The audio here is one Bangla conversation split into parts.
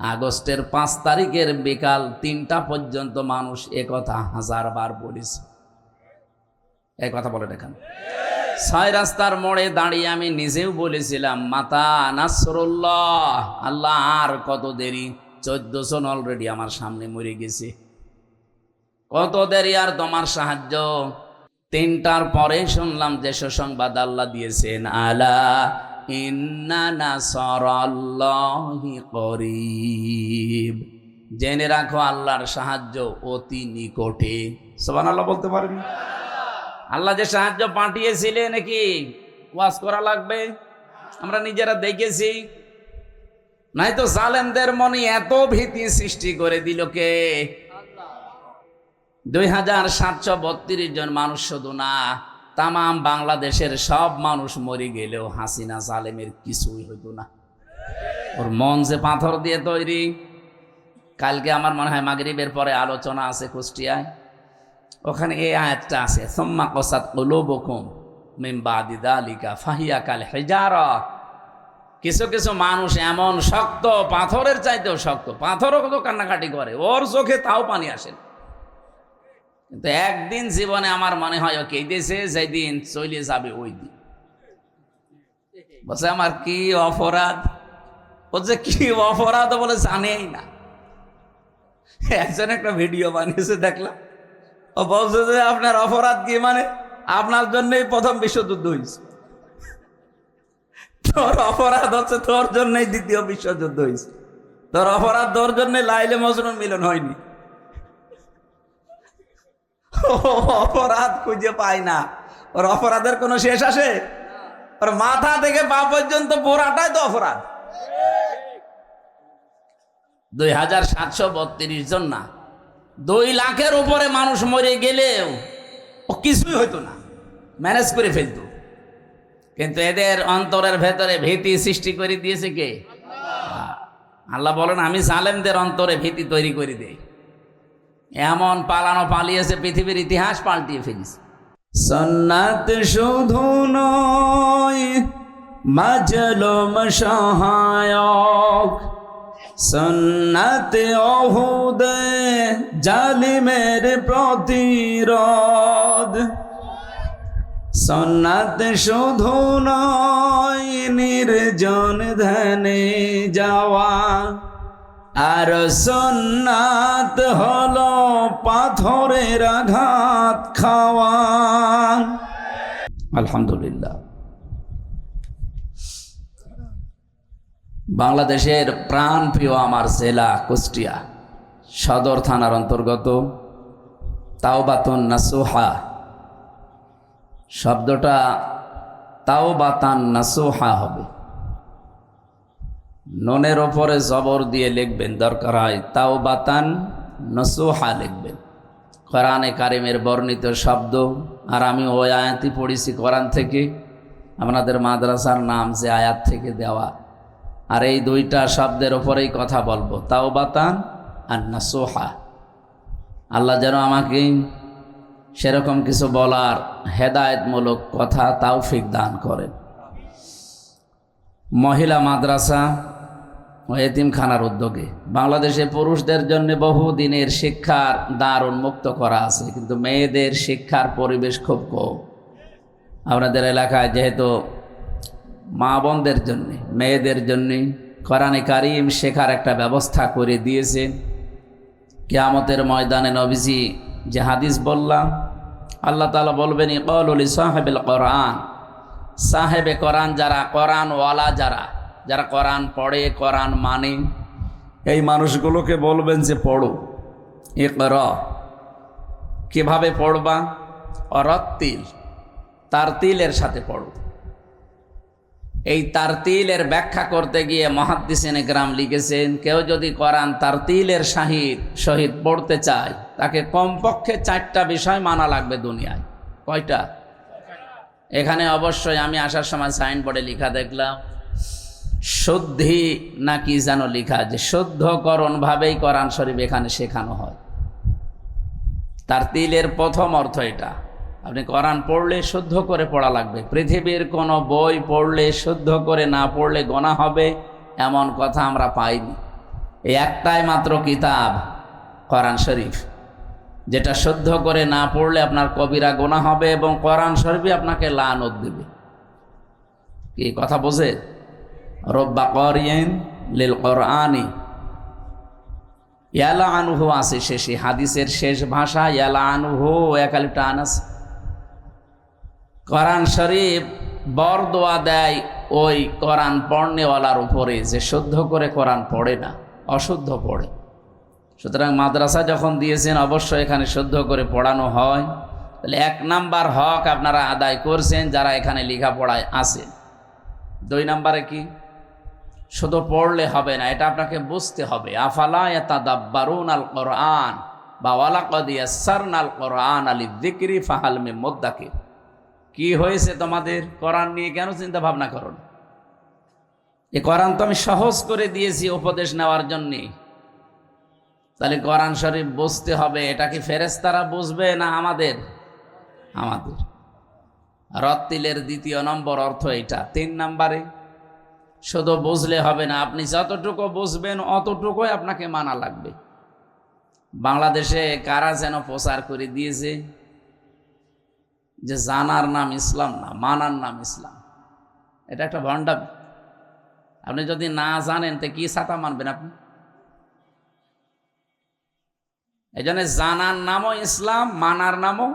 আগস্টের পাঁচ তারিখের বিকাল তিনটা পর্যন্ত মানুষ একথা হাজার বার বলিস এই কথা বলে দেখেন। ছয় রাস্তার মোড়ে দাঁড়িয়ে আমি নিজেও বলেছিলাম, মাতা নাসরুল্লাহ, আল্লাহ আর কত দেরি? চোদ্দশো অলরেডি আমার সামনে মরে গেছে। কত দেরি আর তোমার সাহায্য? তিনটার পরে শুনলাম যে সুসংবাদ আল্লাহ দিয়েছেন, আলা ইন্না নাসরাল্লাহি করিব। জেনে রাখো আল্লাহর সাহায্য অতি নিকটে। সোবান আল্লাহ বলতে পারেন? আল্লাহ যে সাহায্য পাঠিয়েছিলে নাকি? ওয়াজ করা লাগবে? আমরা নিজেরা দেখেছি। নাই তো জালেমদের মনে এত ভীতি সৃষ্টি করে দিল কে? দুই হাজার সাতশো বত্রিশ জন মানুষ শুধু না তামাম বাংলাদেশের সব মানুষ মরে গেলেও হাসিনা জালেমের কিছুই হইতো না। ওর মন যে পাথর দিয়ে তৈরি। কালকে আমার মনে হয় মাগরিবের পরে আলোচনা আছে কুষ্টিয়ায়। ওখানে এই আয়াতটা আছে, সোম্মা কসাত কলোবকুম মিম্বাদি দালিকা ফাহিয়া কাল হেজারা। কিছু কিছু মানুষ এমন শক্ত, পাথরের চাইতেও শক্ত, পাথরও কত কান্নাকাটি করে, ওর চোখে তাও পানি আসে না। কিন্তু একদিন জীবনে আমার মনে হয় ও কেঁদেছে যেদিন চলে যাবে, ওই দিন। বলছে, আমার কি অপরাধ? বলছে, কি অপরাধ? বলে, জানেই না। একজন একটা ভিডিও বানিয়েছে, দেখলাম। ও বলছে যে, আপনার অপরাধ কি মানে? আপনার জন্যই প্রথম বিশ্বযুদ্ধ হয়েছে তোর অপরাধ হচ্ছে তোর জন্যই দ্বিতীয় বিশ্বযুদ্ধ হয়েছে তোর অপরাধ তোর জন্যই লাইলে মজনুর মিলন হয়নি। অপরাধ খুঁজে পায় না। ওর অপরাধের কোনো শেষ আসে? ওর মাথা থেকে পা পর্যন্ত পোড়াটাই তো অপরাধ। দুই হাজার সাতশো বত্রিশ জন না। দুই লাখের উপরে মানুষ মরে গেলেও ও কিছুই হইতো না। ম্যানেজ করে ফেলতো। কিন্তু এদের অন্তরের ভেতরে ভীতি সৃষ্টি করে দিয়েছে কে? আল্লাহ বলেন আমি জালেমদের অন্তরে ভীতি তৈরি করে দেই। এমন পালানো পালিয়েছে, পৃথিবীর ইতিহাস পাল্টিয়ে ফেলিস সন্ন্যাত শুধু নয়, মাজলম সহায়ক। সন্ন্যাত অহুদে জালিমের প্রতিরোধ। সন্ন্যাত শুধু নয়, নির্জন ধ্যানে যাওয়া। আর সন্ন্যাত হল পাথরের আঘাত খাওয়া। আলহামদুলিল্লাহ। বাংলাদেশের প্রাণ প্রিয় আমার জেলা কুষ্টিয়া সদর থানার অন্তর্গত তাওবাতুন নাসুহা। শব্দটা তাওবাতান নাসুহা হবে। ননের ওপরে জবর দিয়ে লিখবেন, দরকার হয় তাও বাতান নসুহা লিখবেন। কোরআনে কারিমের বর্ণিত শব্দ, আর আমি ওই আয়াতই পড়েছি কোরআন থেকে, আপনাদের মাদ্রাসার নাম যে আয়াত থেকে দেওয়া। আর এই দুইটা শব্দের ওপরেই কথা বলব তাও বাতান আর নাসোহা। আল্লাহ যেন আমাকে সেরকম কিছু বলার হেদায়তমূলক কথা, তাওফিক দান করেন। মহিলা মাদ্রাসা এতিমখানার উদ্যোগে। বাংলাদেশে পুরুষদের জন্য বহু দিনের শিক্ষার দ্বার উন্মুক্ত করা আছে, কিন্তু মেয়েদের শিক্ষার পরিবেশ খুব কম। আপনাদের এলাকায় যেহেতু মা বোনদের জন্যে, মেয়েদের জন্যে কোরআনে কারিম শেখার একটা ব্যবস্থা করে দিয়েছে। কেয়ামতের ময়দানে নবীজি যে হাদিস বললাম, আল্লাহ তালা বলবেন, ইকলি সাহেবেল কোরআন। সাহেবে কোরআন যারা কোরআন ওয়ালা যারা যারা কোরআন পড়ে, কোরআন মানে এই মানুষগুলোকে বলবেন যে পড়ো এ কর কীভাবে পড়বা? অরত্তিল তার তিলের সাথে পড়ো। এই তার তিলের ব্যাখ্যা করতে গিয়ে মহাদ্দিসেন গ্রাম লিখেছেন, কেউ যদি কোরআন তার তিলের শাহিদ, শহীদ পড়তে চায়, তাকে কমপক্ষে চারটা বিষয় মানা লাগবে দুনিয়ায়। কয়টা? এখানে অবশ্যই আমি আসার সময় সাইনবোর্ডে লিখা দেখলাম। শুদ্ধি নাকি যেন লেখা যে শুদ্ধকরণভাবেই কোরআন শরীফ এখানে শেখানো হয়। তার তিলের প্রথম অর্থ এটা। আপনি কোরআন পড়লে শুদ্ধ করে পড়া লাগবে। পৃথিবীর কোনো বই পড়লে শুদ্ধ করে না পড়লে গোনা হবে, এমন কথা আমরা পাইনি। এই একটাই মাত্র কিতাব, কোরআন শরীফ। যেটা শুদ্ধ করে না পড়লে আপনার কবিরা গোনা হবে এবং কোরআন শরীফই আপনাকে লানত দেবে। কি কথা বোঝে? রব্বা করিয়েন লিল কোরআনি। ইয়ালা আনুহু আছে শেষে, হাদিসের শেষ ভাষা ইয়ালা আনুহু একালিপটা আনাস। কোরআন শরীফ বর দোয়া ওই কোরআন পড়নেওয়ালার উপরে, যে শুদ্ধ করে কোরআন পড়ে না, অশুদ্ধ পড়ে। সুতরাং মাদ্রাসা যখন দিয়েছেন, অবশ্যই এখানে শুদ্ধ করে পড়ানো হয়। তাহলে এক নাম্বার হক আপনারা আদায় করছেন যারা এখানে লেখাপড়ায় আছেন। দুই নাম্বারে কি? শুধু পড়লে হবে না, এটা আপনাকে বুঝতে হবে। আফালা ইয়াতাদাব্বারুন আল কোরআন বা ওয়ালাকাদ ইয়াসসারনা আল কোরআন আলি যিকরি ফাহাল মিন মুদ্দাকির কি হয়েছে তোমাদের? কোরআন নিয়ে কেন চিন্তা ভাবনা করো না? এই কোরআন তো আমি সহজ করে দিয়েছি উপদেশ নেওয়ার জন্যে। তাহলে কোরআন শরীফ বুঝতে হবে, এটা কি ফেরেস্তারা বুঝবে না আমাদের? আমাদের। রত্তিলের দ্বিতীয় নম্বর অর্থ এটা। তিন নম্বরে শুধু বুঝলে হবে না, আপনি যতটুকু বুঝবেন অতটুকুই আপনাকে মানা লাগবে। বাংলাদেশে কারা যেন প্রচার করে দিয়েছে? যে জানার নাম ইসলাম না, মানার নাম ইসলাম। এটা একটা ভণ্ডামি। আপনি যদি না জানেন, তো কি ছাতা মানবেন আপনি? এই জন্য জানার নামও ইসলাম, মানার নামও,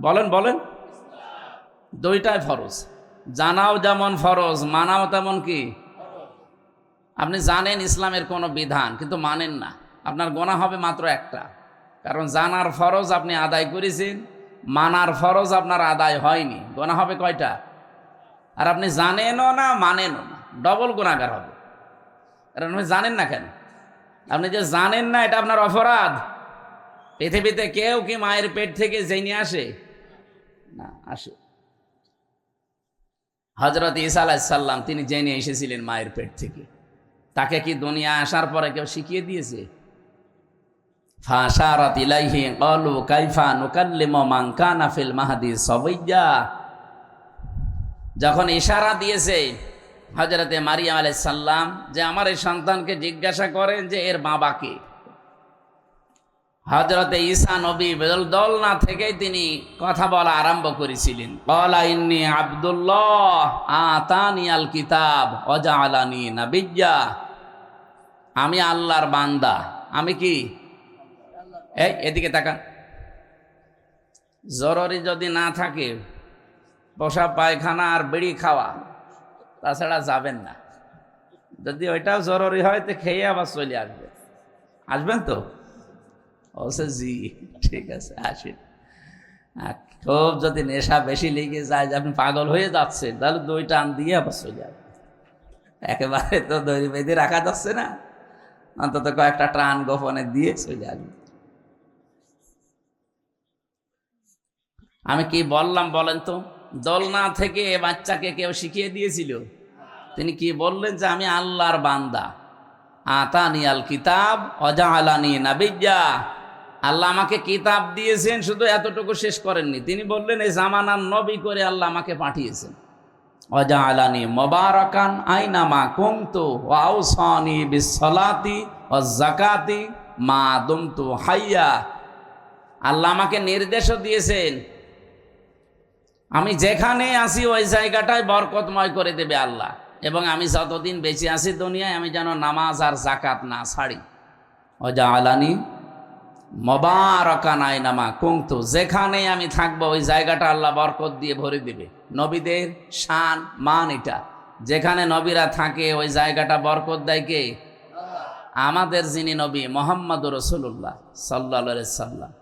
বলেন বলেন। দুইটাই ফরজ। জানাও যেমন ফরজ, মানাও তেমন কি? আপনি জানেন ইসলামের কোনো বিধান, কিন্তু মানেন না। আপনার গোনা হবে মাত্র একটা। কারণ জানার ফরজ আপনি আদায় করেছেন, মানার ফরজ আপনার আদায় হয়নি। গোনা হবে কয়টা? আর আপনি জানেনও না, মানেনও না। ডবল গুণাগার হবে। কারণ আপনি জানেন না কেন? আপনি যে জানেন না, এটা আপনার অপরাধ। পৃথিবীতে কেউ কি মায়ের পেট থেকে জেনে আসে? না, আসে। হজরত ইসা আলাহিসাল্লাম তিনি জেনে এসেছিলেন মায়ের পেট থেকে। তাকে কি দুনিয়া আসার পরে কেউ শিখিয়ে দিয়েছে? ফাশারাত ইলাইহি, ক্বালু কাইফা নুকাল্লিমু মান কানা ফিল মাহদি সাবিয়্যা যখন ইশারা দিয়েছে হজরতে মারিয়াম আলাইহিস সালাম যে আমার এই সন্তানকে জিজ্ঞাসা করেন যে এর বাবাকে হজরতে ঈসা নবী বেদল দলনা থেকেই তিনি কথা বলা আরম্ভ করেছিলেন। কলা ইন্নি আব্দুল্লাহ আতানি আল কিতাব অজা আলানি নাবিজ্ঞা আমি আল্লাহর বান্দা। আমি কি? এই, এদিকে তাকান জরুরি যদি না থাকে বসা পায়খানা আর বিড়ি খাওয়া, তাছাড়া যাবেন না। যদি ওইটাও জরুরি হয়, তো খেয়ে আবার চলে আসবে। আসবেন তো? বলছে জি, ঠিক আছে আসেন খুব যদি নেশা বেশি লেগে যায় যে আপনি পাগল হয়ে যাচ্ছেন, তাহলে দুই টান দিয়ে আবার চলে যাবে একেবারে তো দড়ি বেঁধে রাখা যাচ্ছে না। অন্তত কয়েকটা টান গোপনে দিয়ে চলে আসবে আমি কি বললাম বলেন তো? দোলনা থেকে বাচ্চাকে কেউ শিখিয়ে দিয়েছিল? তিনি কি বললেন যে আমি আল্লাহর বান্দা? আতানি আল কিতাব অজা আলানি নাবিজ্ঞা আল্লাহ আমাকে কিতাব দিয়েছেন, শুধু এতটুকু শেষ করেননি। তিনি বললেন, এই জামানার নবী করে আল্লাহ আমাকে পাঠিয়েছেন। অজা আলানি মোবারকান আইনামা কুমতু ওয়াউসানি বিসলাতি ও জাকাতি মা দুমতু হাইয়া। আল্লাহ আমাকে নির্দেশও দিয়েছেন, আমি যেখানে আসি ওই জায়গাটায় বরকতময় করে দেবে আল্লাহ। এবং আমি যতদিন বেঁচে আছি দুনিয়ায়, আমি যেন নামাজ আর জাকাত না ছাড়ি। অজা আলানি মবারকানায় নামা কুংতু যেখানে আমি থাকব, ওই জায়গাটা আল্লাহ বরকত দিয়ে ভরে দেবে। নবীদের শান, মান এটা। যেখানে নবীরা থাকে, ওই জায়গাটা বরকত দেয় কে? আমাদের যিনি নবী মোহাম্মদ রসুল্লাহ সাল্লা সাল্লাম।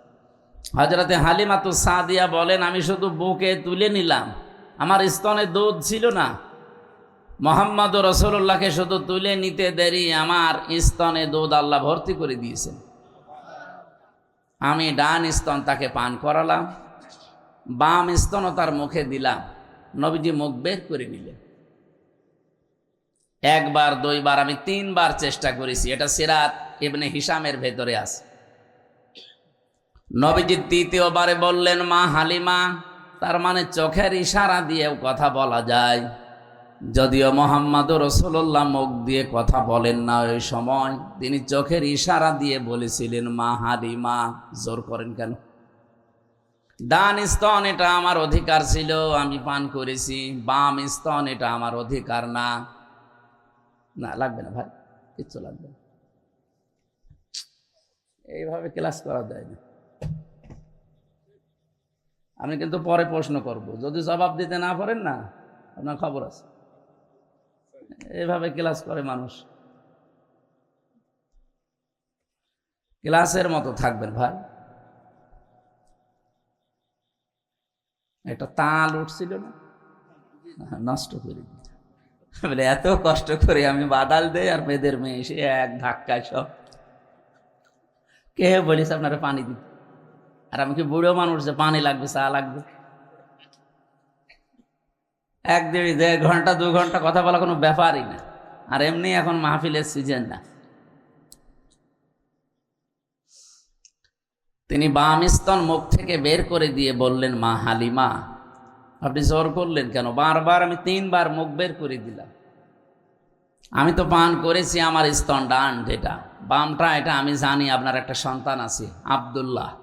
হজরতে হালিমাতু সাদিয়া বলেন, আমি শুধু বুকে তুলে নিলাম। আমার স্তনে দুধ ছিল না। মোহাম্মদ রসুল্লাহকে শুধু তুলে নিতে দেরি, আমার স্তনে দুধ আল্লাহ ভর্তি করে দিয়েছেন। আমি ডান স্তন তাকে পান করালাম, বাম স্তনও তার মুখে দিলাম। নবীজি মুখ বের করে নিলেন। একবার, দুইবার, আমি তিনবার চেষ্টা করেছি। এটা সিরাত ইবনে হিসামের ভেতরে আছে। নবীজি তৃতীয়বারে বললেন, মা হালিমা, তার মানে চোখের ইশারা দিয়েও কথা বলা যায়। যদিও মোহাম্মদ রসুল্লাহ মুখ দিয়ে কথা বলেন না ওই সময়, তিনি চোখের ইশারা দিয়ে বলেছিলেন, মা হালিমা জোর করেন কেন? ডান স্তন এটা আমার অধিকার ছিল, আমি পান করেছি। বাম স্তন এটা আমার অধিকার না। না, লাগবে না ভাই, কিচ্ছু লাগবে না। এইভাবে ক্লাস করা যায় না। আমি কিন্তু পরে প্রশ্ন করব, যদি জবাব দিতে না পারেন না, আপনার খবর আছে। এইভাবে ক্লাস করে মানুষ। ক্লাসের মতো থাকবেন ভাই। একটা তাল উঠছিল না? নষ্ট করে বলে, এত কষ্ট করে আমি বাদাল দেই আর মেয়েদের মেয়ে এসে এক ধাক্কায় সব কে বলিস আপনারা পানি দিতে আর আমি কি বুড়ো মানুষ যে পানি লাগবে, চা লাগবে? এক দেড় দেড় ঘণ্টা, দু ঘণ্টা কথা বলা কোনো ব্যাপারই না। আর এমনি এখন মাহফিলের সিজন না। তিনি বাম স্তন মুখ থেকে বের করে দিয়ে বললেন, মা হালিমা, আপনি জোর করলেন কেন? বারবার আমি তিনবার মুখ বের করে দিলাম। আমি তো পান করেছি, আমার স্তন ডান যেটা। বামটা এটা, আমি জানি আপনার একটা সন্তান আছে, আবদুল্লাহ।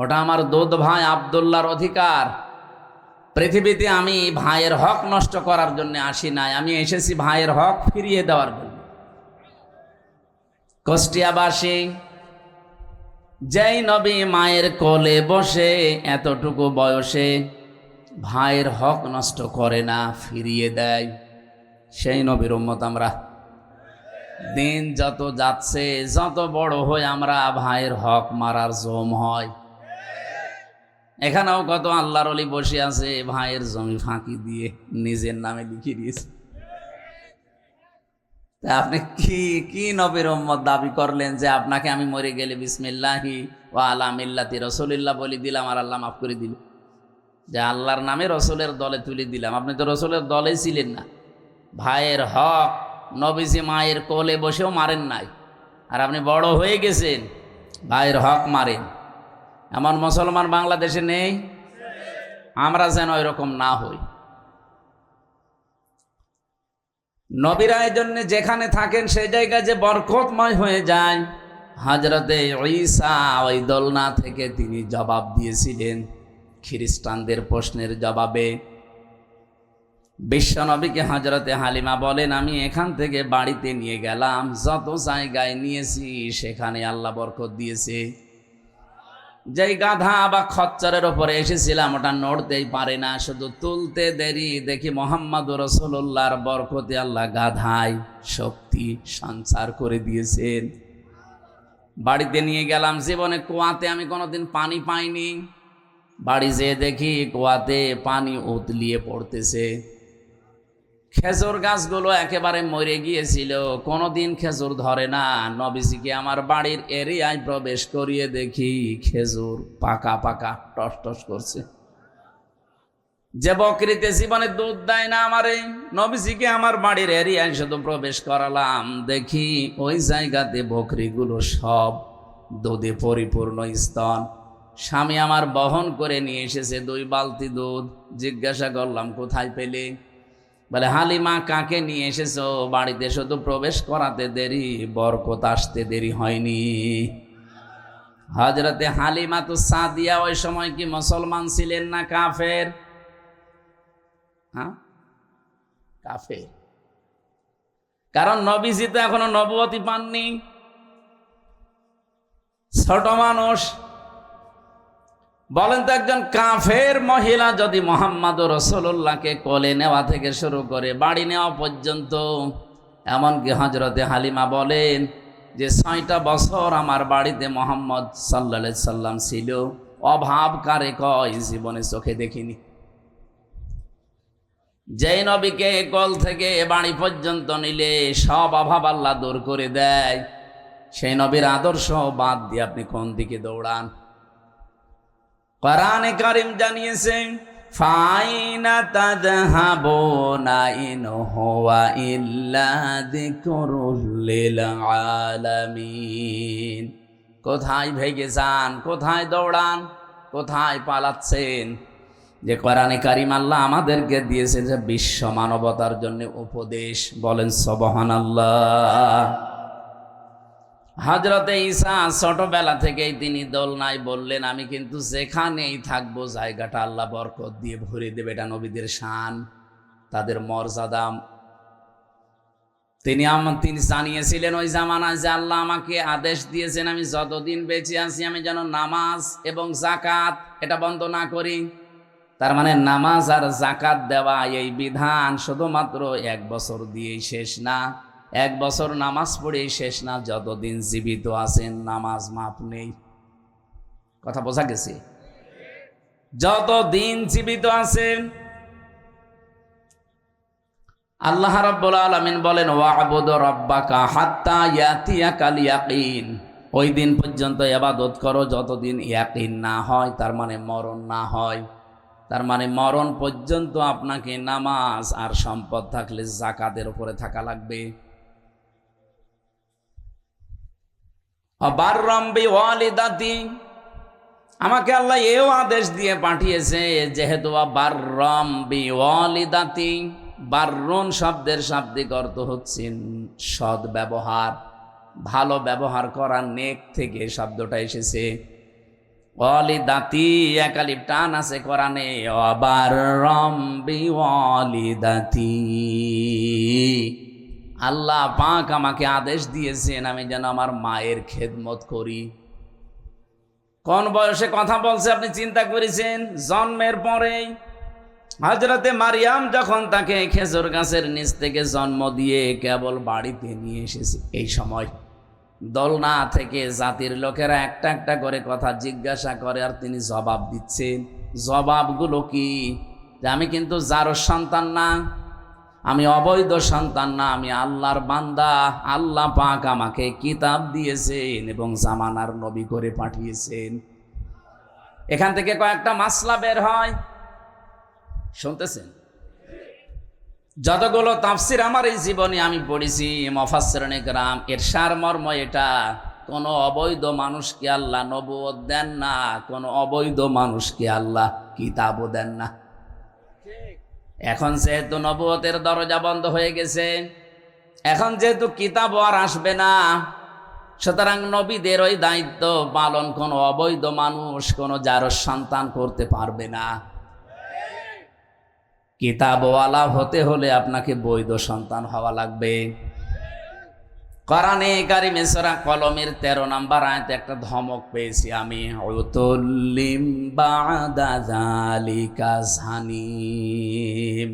ওটা আমার দুধ ভাই আবদুল্লাহর অধিকার। পৃথিবীতে আমি ভাইয়ের হক নষ্ট করার জন্য আসি নাই। আমি এসেছি ভাইয়ের হক ফিরিয়ে দেওয়ার জন্য। কষ্টিয়াবাসী, যেই নবী মায়ের কোলে বসে এতটুকু বয়সে ভাইয়ের হক নষ্ট করে না, ফিরিয়ে দেয়, সেই নবীর উম্মত আমরা। দিন যত যাচ্ছে, যত বড় হয়ে আমরা, ভাইয়ের হক মারার জম হয়। এখানেও কত আল্লাহর অলি বসে আছে, ভাইয়ের জমি ফাঁকি দিয়ে নিজের নামে লিখে দিয়েছে। তা আপনি কি কি নবীর দাবি করলেন যে আপনাকে আমি মরে গেলে বিসমিল্লাহি ও আলা মিল্লাতি রসুলিল্লাহ বলি দিলাম আর আল্লাহ মাফ করে দিল? যে আল্লাহর নামে রসুলের দলে তুলে দিলাম। আপনি তো রসুলের দলে ছিলেন না। ভাইয়ের হক নবীজি মায়ের কোলে বসেও মারেন নাই। আর আপনি বড় হয়ে গেছেন, ভাইয়ের হক মারেন। এমন মুসলমান বাংলাদেশে নেই? আমরা যেন এরকম না হই। নবীরা জন্য যেখানে থাকেন সেই জায়গায় যে বরকতময় হয়ে যায়। হাজরতে ঈসা ওই দোলনা থেকে তিনি জবাব দিয়েছিলেন খ্রিস্টানদের প্রশ্নের জবাবে। বিশ্বনবীকে হজরতে হালিমা বলেন, আমি এখান থেকে বাড়িতে নিয়ে গেলাম, যত জায়গায় নিয়েছি, সেখানে আল্লাহ বরকত দিয়েছে। যেই গাধা বা খচ্চরের ওপরে এসেছিলাম, ওটা নড়তেই পারে না। শুধু তুলতে দেরি। দেখি মোহাম্মদ রসুল্লাহর বরকতে আল্লাহ গাধায় শক্তি সঞ্চার করে দিয়েছেন। বাড়িতে নিয়ে গেলাম, জীবনে কুয়াতে আমি কোনোদিন পানি পাইনি। বাড়ি যেয়ে দেখি কুয়াতে পানি উতলিয়ে পড়তেছে। খেজুর গাছগুলো একেবারে মরে গিয়েছিল। কোনোদিন খেজুর ধরে না। নবীজিকে আমার বাড়ির এরিয়ায় প্রবেশ করিয়ে দেখি খেজুর পাকা পাকা টস টস করছে। যে বকরিতে জীবনে দুধ দেয় না আমারে, নবীজিকে আমার বাড়ির এরিয়ায় শুধু প্রবেশ করালাম। দেখি ওই জায়গাতে বকরিগুলো সব দুধে পরিপূর্ণ স্তন। স্বামী আমার বহন করে নিয়ে এসেছে দুই বালতি দুধ। জিজ্ঞাসা করলাম, কোথায় পেলে? বলে হালিমা কাকে নিয়ে এসেছ? বাড়িতে শুধু প্রবেশ করাতে দেরি, বরকত আসতে দেরি হয়নি। হজরতে হালিমা তো সাদিয়া ওই সময় কি মুসলমান ছিলেন না কাফের? হ্যাঁ? কাফের। কারণ নবীজি তো এখনও নবতী পাননি। ছোট মানুষ। বলেন তো একজন কাফের মহিলা যদি মোহাম্মদ রসুল্লাহকে কোলে নেওয়া থেকে শুরু করে বাড়ি নেওয়া পর্যন্ত, এমনকি হজরতে হালিমা বলেন যে ছয়টা বছর আমার বাড়িতে মোহাম্মদ সাল্লা সাল্লাম ছিল, অভাব কারে কয় জীবনে চোখে দেখিনি। যেই নবীকে কল থেকে বাড়ি পর্যন্ত নিলে সব অভাব আল্লাহ দূর করে দেয়। সেই নবীর আদর্শ বাদ দিয়ে আপনি কোন দিকে দৌড়ান? কোরআনে কারিম জানিয়েছেন ফাইনা কোথায় ভেগে যান, কোথায় দৌড়ান, কোথায় পালাচ্ছেন? যে কোরআনে কারিম আল্লাহ আমাদেরকে দিয়েছে যে বিশ্ব মানবতার জন্য উপদেশ বলেন সবহান আল্লাহ হজরতে ঈসা ছোটবেলা থেকেই তিনি দোলনায় বললেন, আমি কিন্তু যেখানেই থাকব জায়গাটা আল্লাহ বরকত দিয়ে ভরে দেবে, এটা নবীদের শান, তাদের মর্যাদা। তিনি আম- তিনি জানিয়েছিলেন ওই জামানায় যে আল্লাহ আমাকে আদেশ দিয়েছেন, আমি যতদিন বেঁচে আছি আমি যেন নামাজ এবং জাকাত এটা বন্ধ না করি। তার মানে নামাজ আর জাকাত দেওয়া এই বিধান শুধুমাত্র এক বছর দিয়েই শেষ না। এক বছর নামাজ পড়ে শেষ না, যতদিন জীবিত আছেন, নামাজ মাপ নেই। কথা বোঝা গেছে? যতদিন জীবিত আছেন, আল্লাহ রাব্বুল আলামিন বলেন, ওয়াবুদ রাব্বাকা হাত্তা ইয়াতিয়াকাল ইয়াকিন ওই দিন পর্যন্ত ইবাদত করো, যতদিন ইয়াকিন না হয়, তার মানে মরণ না হয়। তার মানে মরণ পর্যন্ত আপনাকে নামাজ আর সম্পদ থাকলে জাকাতের উপরে থাকা লাগবে। অবারম্বি ওয়ালিদাতি আমাকে আল্লাহ এও আদেশ দিয়ে পাঠিয়েছে, যেহেতু বাররম বি ওয়ালিদাতি বাররন শব্দের শাব্দিক অর্থ হচ্ছে সৎ ব্যবহার, ভালো ব্যবহার করা নেক থেকে শব্দটা এসেছে। ওয়ালিদাতি একালিপ টান আছে কোরআনে অবাররম বি ওয়ালিদাতি আল্লাহ পাক আমাকে আদেশ দিয়েছেন আমি যেন আমার মায়ের খেদমত করি। কোন বয়সে কথা বলছে আপনি চিন্তা করেছেন? জন্মের পরেই হজরতে মারিয়াম যখন তাকে খেজুর গাছের নিচ থেকে জন্ম দিয়ে কেবল বাড়িতে নিয়ে এসেছে, এই সময় দোলনা থেকে জাতির লোকেরা একটা একটা করে কথা জিজ্ঞাসা করে আর তিনি জবাব দিচ্ছেন। জবাবগুলো কি? যে আমি কিন্তু যারও সন্তান না আমি অবৈধ সন্তান না, আমি আল্লাহর বান্দা। আল্লাহ পাক আমাকে কিতাব দিয়েছেন এবং জামানার নবী করে পাঠিয়েছেন। এখান থেকে কয়েকটা মাসলা বের হয়। শুনতেছেন? যতগুলো তাফসির আমার এই জীবনে আমি পড়েছি মফাসরণে গ্রাম এর সারমর্ম এটা। কোনো অবৈধ মানুষকে আল্লাহ নবুয় দেন না, কোনো অবৈধ মানুষকে আল্লাহ কিতাবও দেন না। এখন যেহেতু নবতের দরজা বন্ধ হয়ে গেছে, এখন যেহেতু কিতাব আর আসবে না, সুতরাং নবীদের ওই দায়িত্ব পালন কোনো অবৈধ মানুষ, কোনো যার সন্তান করতে পারবে না। কিতাবওয়ালা হতে হলে আপনাকে বৈধ সন্তান হওয়া লাগবে। কোরআনে কারিমে সূরা কলমের তেরো নাম্বার আয়তে একটা ধমক পেয়েছি আমি। উতুল্লিম বাদা যালিকা জানিম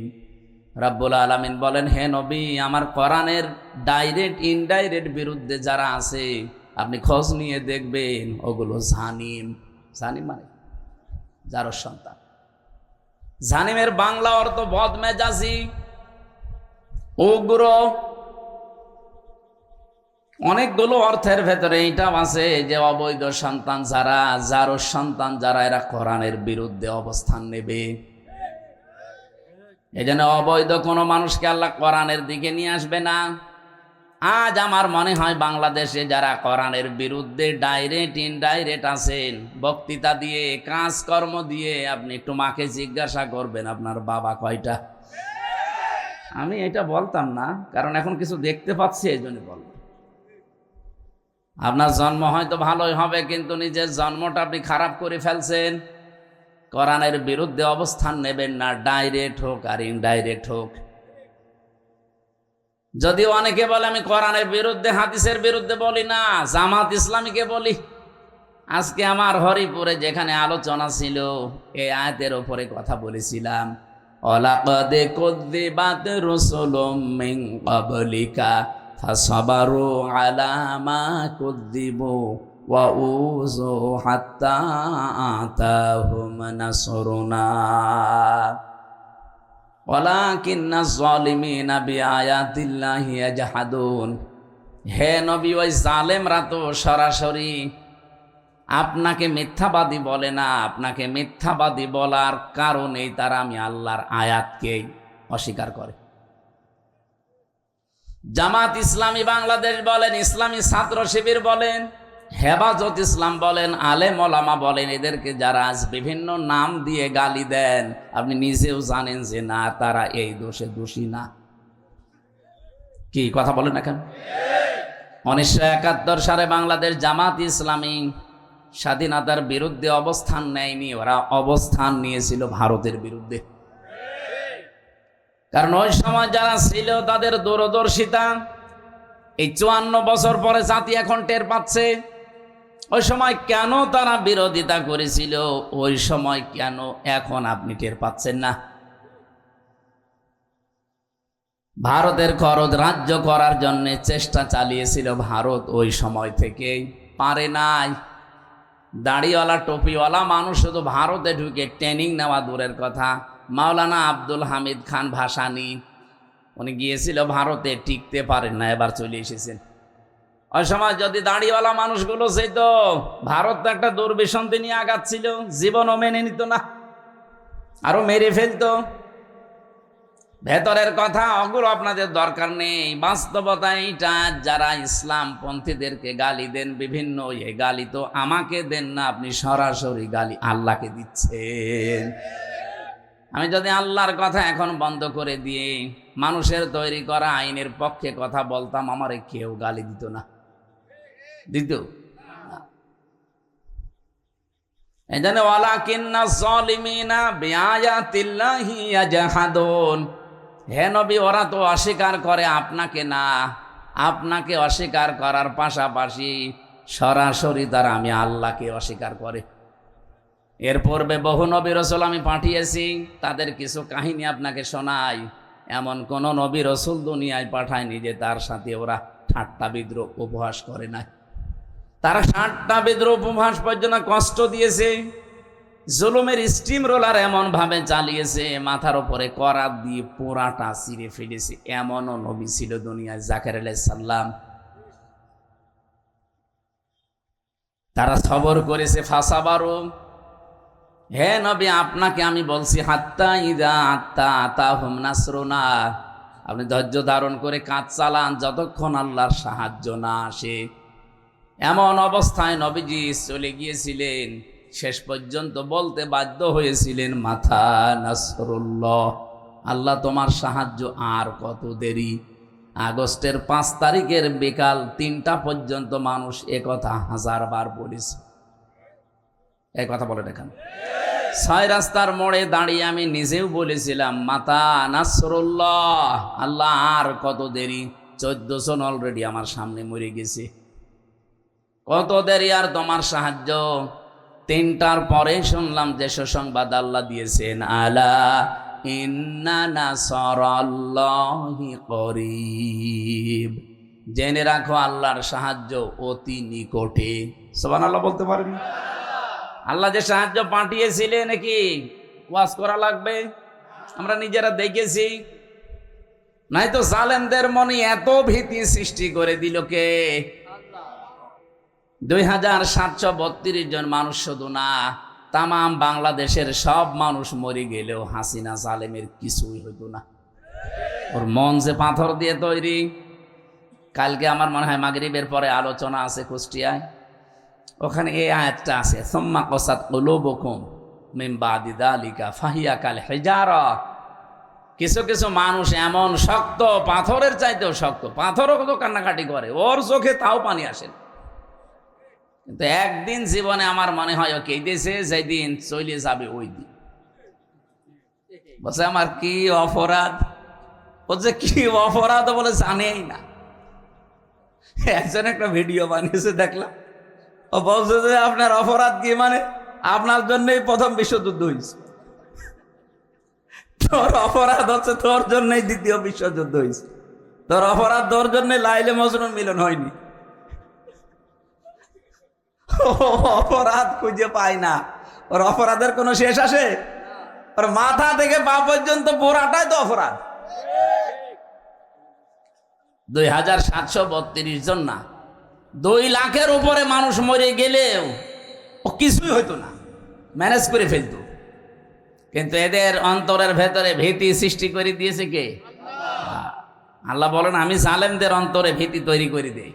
রাব্বুল আলামিন বলেন, হে নবী, আমার কোরআনের ডাইরেক্ট, ইনডাইরেক্ট বিরুদ্ধে যারা আছে, আপনি খোঁজ নিয়ে দেখবেন, ওগুলো জানিম জানিম মানে যার সন্তান। জানিমের বাংলা অর্থ বদ বদমেজাজি, উগ্র অনেকগুলো অর্থের ভেতরে এইটাও আছে যে অবৈধ সন্তান যারা, যারও সন্তান যারা, এরা কোরআনের বিরুদ্ধে অবস্থান নেবে। এই জন্য অবৈধ কোনো মানুষকে আল্লাহ কোরআনের দিকে নিয়ে আসবে না। আজ আমার মনে হয় বাংলাদেশে যারা কোরআনের বিরুদ্ধে ডাইরেক্ট, ইনডাইরেক্ট আছেন, বক্তৃতা দিয়ে, কাজকর্ম দিয়ে, আপনি একটু মাকে জিজ্ঞাসা করবেন, আপনার বাবা কয়টা? আমি এটা বলতাম না, কারণ এখন কিছু দেখতে পাচ্ছি, এই জন্য বললাম। আপনার জন্ম হয়তো ভালোই হবে, কিন্তু নিজের জন্মটা আপনি খারাপ করে ফেলছেন। কোরআনের বিরুদ্ধে অবস্থান নেবেন না, ডাইরেক্ট হোক আর ইনডাইরেক্ট হোক। যদিও অনেকে বলে, আমি কোরআনের বিরুদ্ধে, হাদিসের বিরুদ্ধে বলি না, জামাত ইসলামীকে বলি। আজকে আমার হরিপুরে যেখানে আলোচনা ছিল, এই আয়াতের ওপরে কথা বলেছিলাম, অলাকদে কদ্দিবাত রসুলুম মিন ক্বাবলিকা ফাসাবারু আলা মা কুদ্দিবু ওয়া উযু হাত্তা আতাহুম নাসরুনা ওয়ালাকিন্না যালিমিনা বিআয়াতিল্লাহি ইয়াজহাদুন। হে নবী, ওই জালেমরা তো সরাসরি আপনাকে মিথ্যাবাদী বলে না, আপনাকে মিথ্যাবাদী বলার কারণেই তারা আমি আল্লাহর আয়াতকে অস্বীকার করে। জামাত ইসলামী বাংলাদেশ বলেন, ইসলামী ছাত্র শিবির বলেন, হেফাজত ইসলাম বলেন, আলেম ওলামা বলেন, এদেরকে যারা আজ বিভিন্ন নাম দিয়ে গালি দেন, আপনি নিজেও জানেন যে না, তারা এই দোষে দোষী না। কি, কথা বলেন এখন উনিশশো একাত্তর সালে বাংলাদেশ জামাত ইসলামী স্বাধীনতার বিরুদ্ধে অবস্থান নেয়নি, ওরা অবস্থান নিয়েছিল ভারতের বিরুদ্ধে। কারণ ওই সময় যারা ছিল, তাদের দূরদর্শিতা, এই চুয়ান্ন বছর পরে জাতি এখন টের পাচ্ছে। ওই সময় কেন তারা বিরোধিতা করেছিল? ওই সময় কেন এখন আপনি টের পাচ্ছেন না? ভারতের খরচ রাজ্য করার জন্য চেষ্টা চালিয়েছিল ভারত ওই সময় থেকে পারে নাই। দাড়িওয়ালা, টুপিওয়ালা মানুষ শুধু ভারতে ঢুকে ট্রেনিং নেওয়া দূরের কথা। মাওলানা আব্দুল হামিদ খান ভাসানি, উনি গিয়েছিল ভারতে, টিকতে পারেন না, এবার চলে এসেছেন। ওই সময় যদি দাড়িওয়ালা মানুষগুলো সেই তো ভারত তো একটা দুর্বিসন্ধি নিয়ে আগাচ্ছিল জীবনও মেনে নিত না, আরও মেরে ফেলতো। ভেতরের কথা অগুলো আপনাদের দরকার নেই, বাস্তবতা এইটা, যারা ইসলাম পন্থীদেরকে গালি দেন, বিভিন্ন, এ গালি তো আমাকে দেন না, আপনি সরাসরি গালি আল্লাহকে দিচ্ছেন। আমি যদি আল্লাহর কথা এখন বন্ধ করে দিয়ে মানুষের তৈরি করা আইনের পক্ষে কথা বলতাম, আমারে কেউ গালি দিত না। দিত? এই জন্য ওয়ালাকিন্না জলিমিনা বিআয়াতিল্লাহি ইয়াজহাদুন। হে নবী, ওরা তো অস্বীকার করে, আপনাকে না। আপনাকে অস্বীকার করার পাশাপাশি সরাসরি তারা আমি আল্লাহকে অস্বীকার করে। এর পূর্বে বহু নবী রসুল আমি পাঠিয়েছি, তাদের কিছু কাহিনী আপনাকে শোনাই। এমন কোন নবী রসুল দুনিয়ায় পাঠায়নি যে তার সাথে ওরা ঠাট্টা বিদ্রোহ উপহাস করে নাই। তারা ঠাট্টা বিদ্রোহ উপহাস পর্যন্ত কষ্ট দিয়েছে, জুলুমের স্টিম রোলার এমন ভাবে চালিয়েছে, মাথার উপরে করাত দিয়ে পোড়াটা চিরে ফেলেছে। এমনও নবী ছিল দুনিয়ায়, জাকের সাল্লাম তারা সবর করেছে, ফাঁসাবারও হে নবী, আপনাকে আমি বলছি, হাত্তা ইদা আত্মা আতা হুম নাসরুনা। আপনি ধৈর্য ধারণ করে কাজ চালান, যতক্ষণ আল্লাহর সাহায্য না আসে। এমন অবস্থায় নবীজি চলে গিয়েছিলেন, শেষ পর্যন্ত বলতে বাধ্য হয়েছিলেন, মাথা নাসরুল্লাহ, আল্লাহ তোমার সাহায্য আর কত দেরি? আগস্টের পাঁচ তারিখের বিকাল তিনটা পর্যন্ত মানুষ একথা হাজার বার বলেছে। এই কথা বলে দেখেন। ছয় রাস্তার মোড়ে দাঁড়িয়ে আমি নিজেও বলেছিলাম, মাতা নাসরুল্লাহ, আল্লাহ আর কত দেরি? চোদ্দশো অলরেডি আমার সামনে মরে গেছে। কত দেরি আর তোমার সাহায্য? তিনটার পরে শুনলাম যে সুসংবাদ আল্লাহ দিয়েছেন, আলা করিব। জেনে রাখো আল্লাহর সাহায্য অতি নিকটে। সুবহানাল্লাহ বলতে পারেন? আল্লাহ যে সাহায্য পাঠিয়েছিলে নাকি ওয়াজ করা লাগবে? আমরা নিজেরা দেখেছি। নাই তো জালেমদের মনে এত ভীতি সৃষ্টি করে দিল কে? দুই হাজার সাতশো বত্রিশ জন মানুষ শুধু না, তামাম বাংলাদেশের সব মানুষ মরে গেলেও হাসিনা জালেমের কিছুই হইতো না। ওর মন যে পাথর দিয়ে তৈরি। কালকে আমার মনে হয় মাগরিবের পরে আলোচনা আছে কুষ্টিয়ায়। ওখানে এই আয়াতটা আছে, সোম্মা কসাত ওলোবকুম মিম্বাদি দালিকা ফাহিয়া কাল হেজারা। কিছু কিছু মানুষ এমন শক্ত, পাথরের চাইতেও শক্ত, পাথরও কত কান্নাকাটি করে, ওর চোখে তাও পানি আসে কিন্তু একদিন জীবনে আমার মনে হয়, ও কেঁদেছে যেদিন চলে যাবে ওই দিন। বলছে, আমার কি অপরাধ? বলছে, কি অপরাধ? বলে, জানেই না। একজন একটা ভিডিও বানিয়েছে, দেখলাম। ও বলছে যে আপনার অপরাধ কি মানে? আপনার জন্যই প্রথম বিশ্বযুদ্ধ হয়েছে তোর অপরাধ হচ্ছে তোর জন্যই দ্বিতীয় বিশ্বযুদ্ধ হয়েছে তোর অপরাধ তোর জন্য লাইলে মজনুর মিলন হয়নি। অপরাধ খুঁজে পায় না। ওর অপরাধের কোনো শেষ আসে? ওর মাথা থেকে পা পর্যন্ত পোড়াটাই তো অপরাধ। দুই হাজার সাতশো বত্রিশ জন না? দুই লাখের উপরে মানুষ মরে গেলেও ও কিছুই হইতো না। ম্যানেজ করে ফেলতো। কিন্তু এদের অন্তরের ভেতরে ভীতি সৃষ্টি করে দিয়েছে কে? আল্লাহ। বলেন, আমি সালেমদের অন্তরে ভীতি তৈরি করে দেই।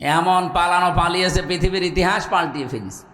এমন পালানো পালিয়েছে, পৃথিবীর ইতিহাস পাল্টিয়ে ফেলিস